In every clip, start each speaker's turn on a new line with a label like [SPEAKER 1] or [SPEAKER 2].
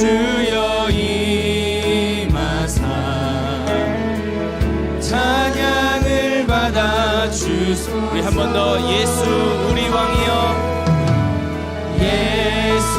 [SPEAKER 1] 주여 임하사 찬양을 받아 주소 우리 한 번 더 예수 우리 왕이여. 예수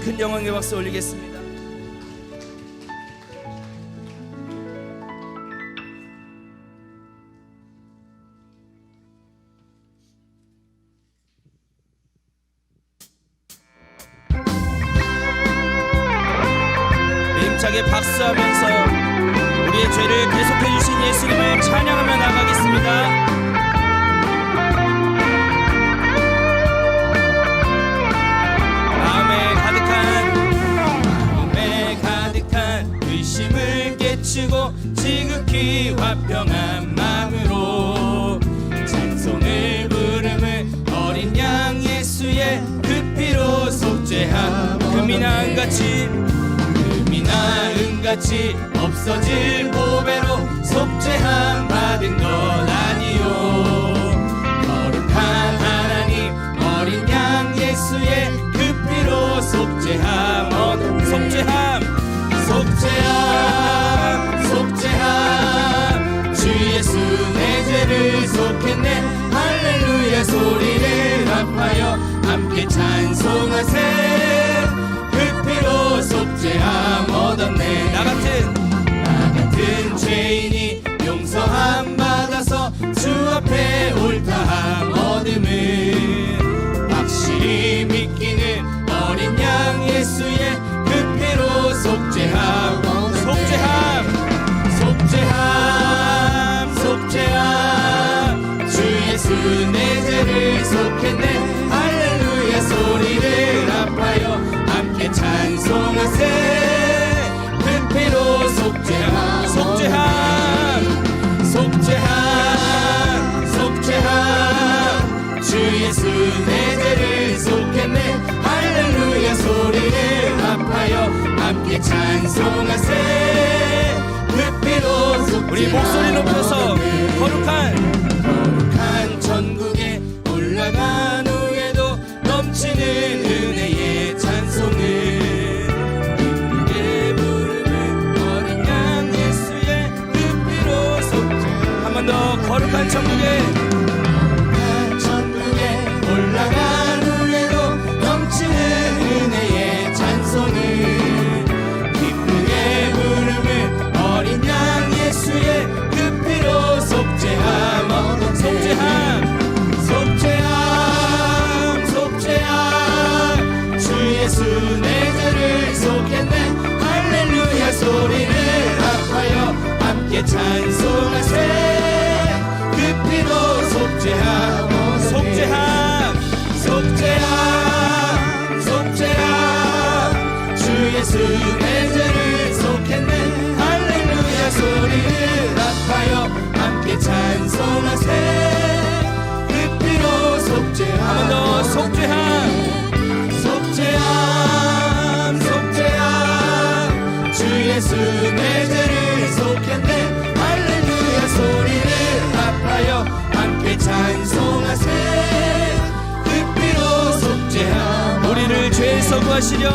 [SPEAKER 1] 큰 영광의 박수 올리겠습니다. 은같이 금이나 은같이 없어질 보배로 속죄함 받은 것 아니요. 거룩한 하나님 어린 양 예수의 그 피로 속죄함 얻 속죄함? 속죄함 속죄함. 주 예수 내 죄를 속했네. 할렐루야 소리를 합하여 함께 찬 yesu 함께 찬송하세. 흑비로 우리 목소리 높여서 거룩한 거룩한 천국에 올라간 후에도 넘치는 은혜의 찬송을 기쁘게 어린 양 예수의 흑비로 속죄 한번 더 거룩한 천국에 구하시려.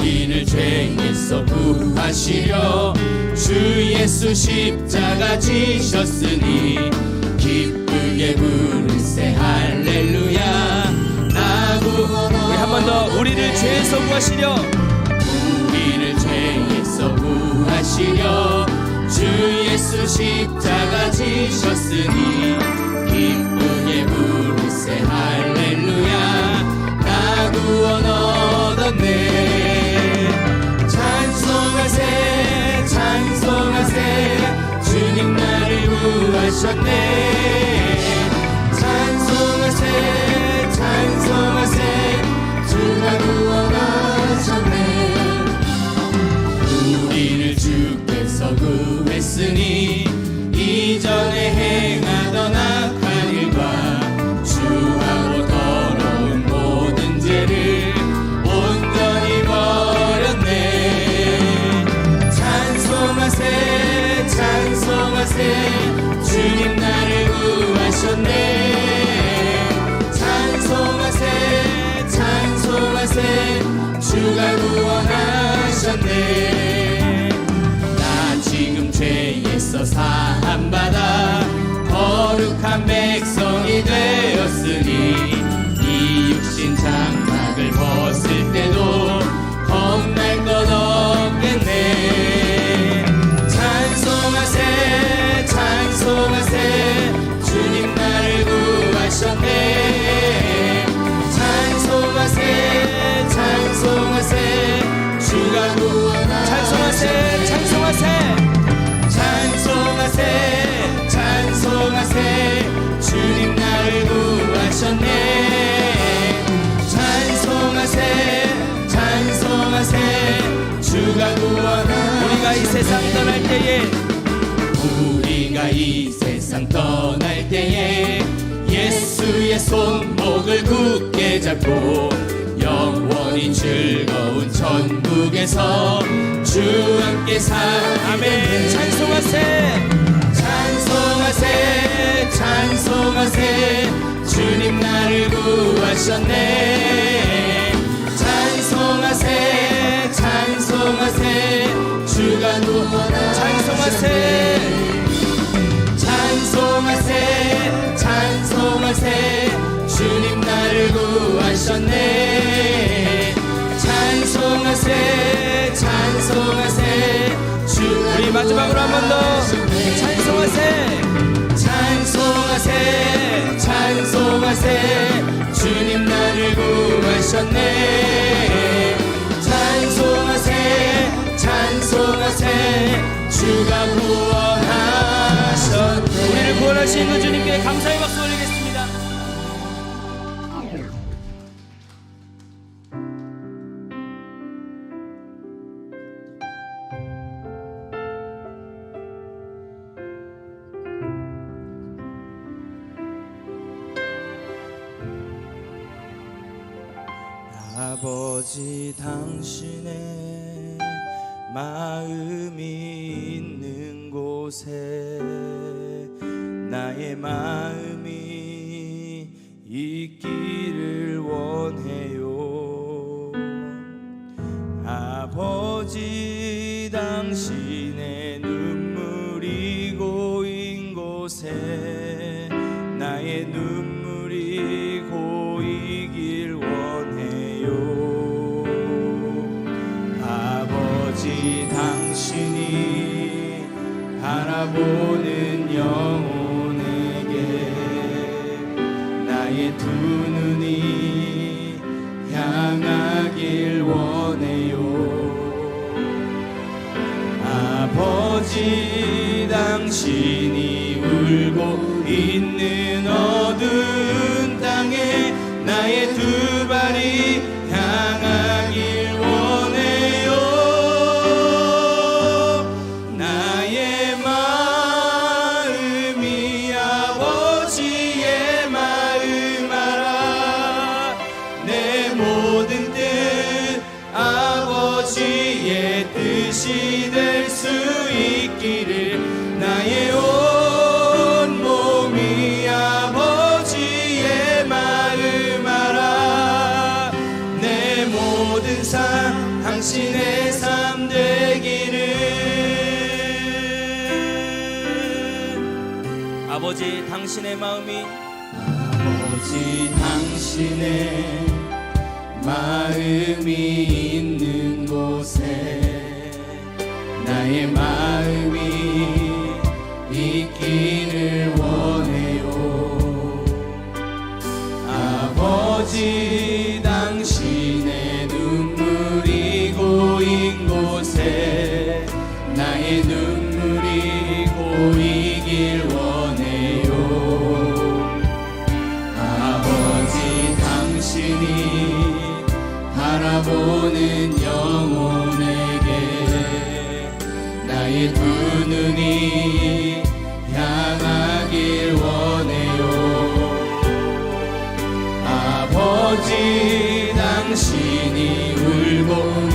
[SPEAKER 2] 우리를 죄에서 구하시려. 주 예수 십자가 지셨으니 기쁘게 부르세. 할렐루야. 나 구원하
[SPEAKER 1] 우리 한 번 더 우리를 죄에서 구하시려.
[SPEAKER 2] 우리를 죄에서 구하시려. 주 예수 십자가 지셨으니 기쁘게 부르세. 할렐루야. 나 구원 얻었네. 찬송하세 찬송하세. 주님 나를 구하셨네 손목을 굳게 잡고 영원히 즐거운 천국에서 주 함께
[SPEAKER 1] 아멘
[SPEAKER 2] 살아가네
[SPEAKER 1] 찬송하세.
[SPEAKER 2] 찬송하세 찬송하세. 주님 나를 구하셨네. 찬송하세 찬송하세. 주가 구원하셨네 찬송하세 찬송하세. 찬송하세. 찬송하세. 주님 나를 구하셨네. 찬송하세. 찬송하세. 주가 구원하셨네.
[SPEAKER 1] 우리를 구원하시는 주님께 감사의 박수 올리겠습니다 아버지 당신의 마음이 있는 곳에 나의 마음이 있기를 원해요. 아버지 당신의 눈물이 고인 곳에 바라보는 영혼에게 나의 두 눈이 향하길 원해요. 아버지 당신이 울고 있는 어두
[SPEAKER 2] 당신의
[SPEAKER 1] 마음이
[SPEAKER 2] 아버지 당신의 마음이 있는 곳에 나의 마음이 있기를 원해요. 아버지 아버지 당신이 울고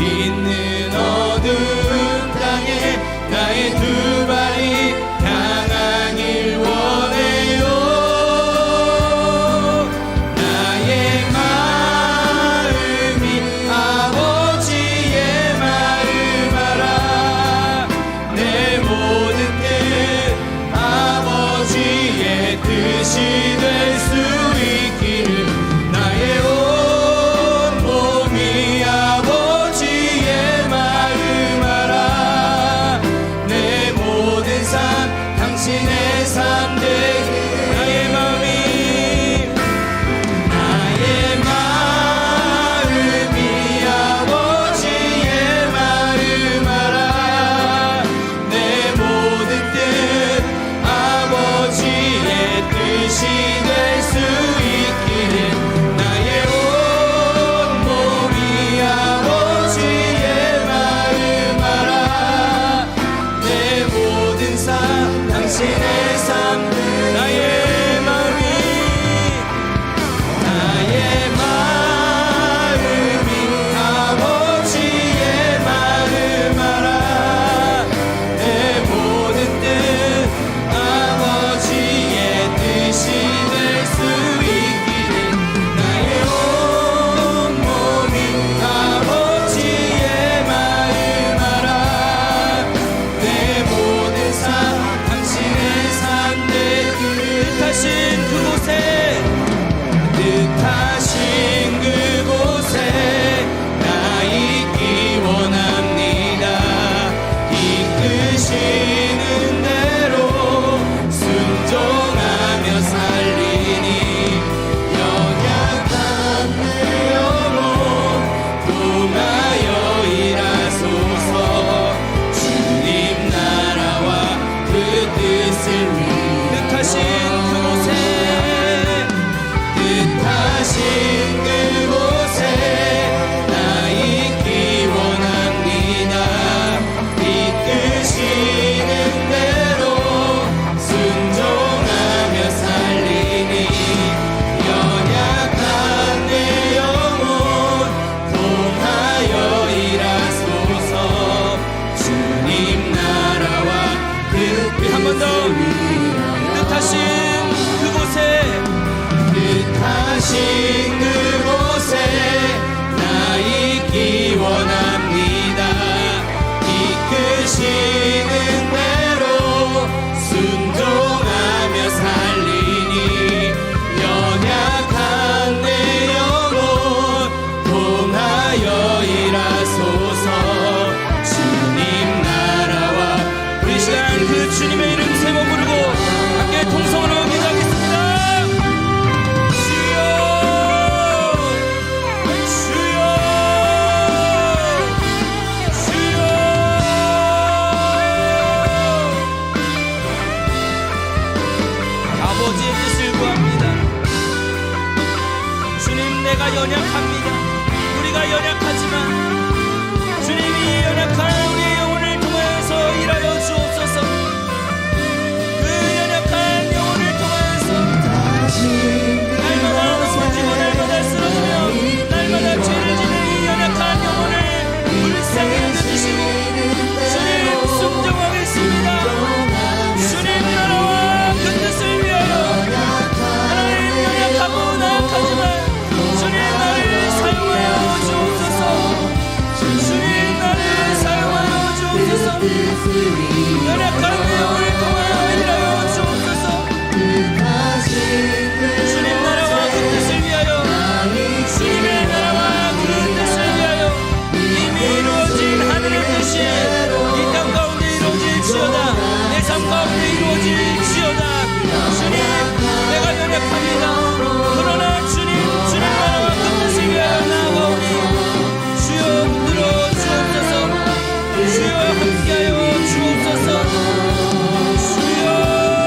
[SPEAKER 2] lugar.